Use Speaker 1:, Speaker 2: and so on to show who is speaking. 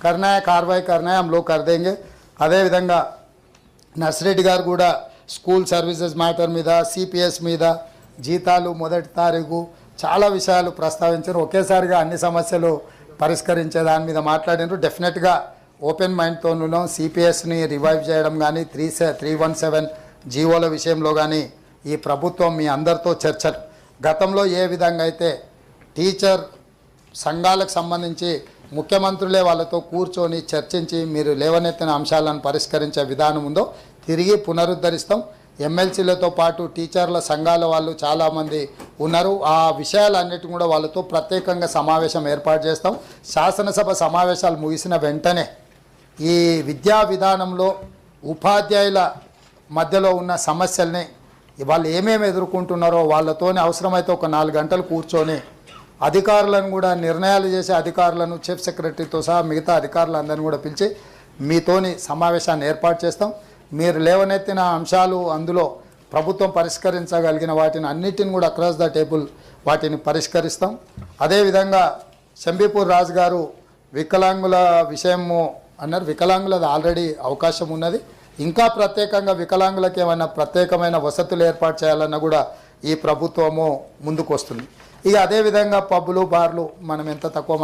Speaker 1: करना है कार्रवाई करना है हम लोग कर देंगे అదేవిధంగా నర్సిరెడ్డి గారు కూడా స్కూల్ సర్వీసెస్ మ్యాటర్ మీద సిపిఎస్ మీద జీతాలు మొదటి తారీఖు చాలా విషయాలు ప్రస్తావించారు ఒకేసారిగా అన్ని సమస్యలు పరిష్కరించే దాని మీద మాట్లాడినారు డెఫినెట్గా ఓపెన్ మైండ్తో ఉన్నాం సిపిఎస్ని రివైవ్ చేయడం కానీ త్రీ సె త్రీ వన్ సెవెన్ జీవోల విషయంలో కానీ ఈ ప్రభుత్వం మీ అందరితో చర్చలు గతంలో ఏ విధంగా అయితే టీచర్ సంఘాలకు సంబంధించి ముఖ్యమంత్రులే వాళ్ళతో కూర్చొని చర్చించి మీరు లేవనెత్తిన అంశాలను పరిష్కరించే విధానం ఉందో తిరిగి పునరుద్ధరిస్తాం. ఎమ్మెల్సీలతో పాటు టీచర్ల సంఘాల వాళ్ళు చాలామంది ఉన్నారు. ఆ విషయాలన్నిటి కూడా వాళ్ళతో ప్రత్యేకంగా సమావేశం ఏర్పాటు చేస్తాం. శాసనసభ సమావేశాలు ముగిసిన వెంటనే ఈ విద్యా విధానంలో ఉపాధ్యాయుల మధ్యలో ఉన్న సమస్యల్ని వాళ్ళు ఏమేమి ఎదుర్కొంటున్నారో వాళ్ళతోనే అవసరమైతే ఒక నాలుగు గంటలు కూర్చొని అధికారులను కూడా నిర్ణయాలు చేసే అధికారులను చీఫ్ సెక్రటరీతో సహా మిగతా అధికారులందరినీ కూడా పిలిచి మీతోని సమావేశాన్ని ఏర్పాటు చేస్తాం. మీరు లేవనెత్తిన అంశాలు అందులో ప్రభుత్వం పరిష్కరించగలిగిన వాటిని అన్నిటిని కూడా అక్రాస్ ద టేబుల్ వాటిని పరిష్కరిస్తాం. అదేవిధంగా శంబీపూర్ రాజు గారు వికలాంగుల విషయము అన్నారు. వికలాంగులది ఆల్రెడీ అవకాశం ఉన్నది. ఇంకా ప్రత్యేకంగా వికలాంగులకు ఏమైనా ప్రత్యేకమైన వసతులు ఏర్పాటు చేయాలన్నా కూడా ఈ ప్రభుత్వము ముందుకు వస్తుంది. ఇక అదేవిధంగా పబ్బులు బార్లు మనం ఎంత తక్కువ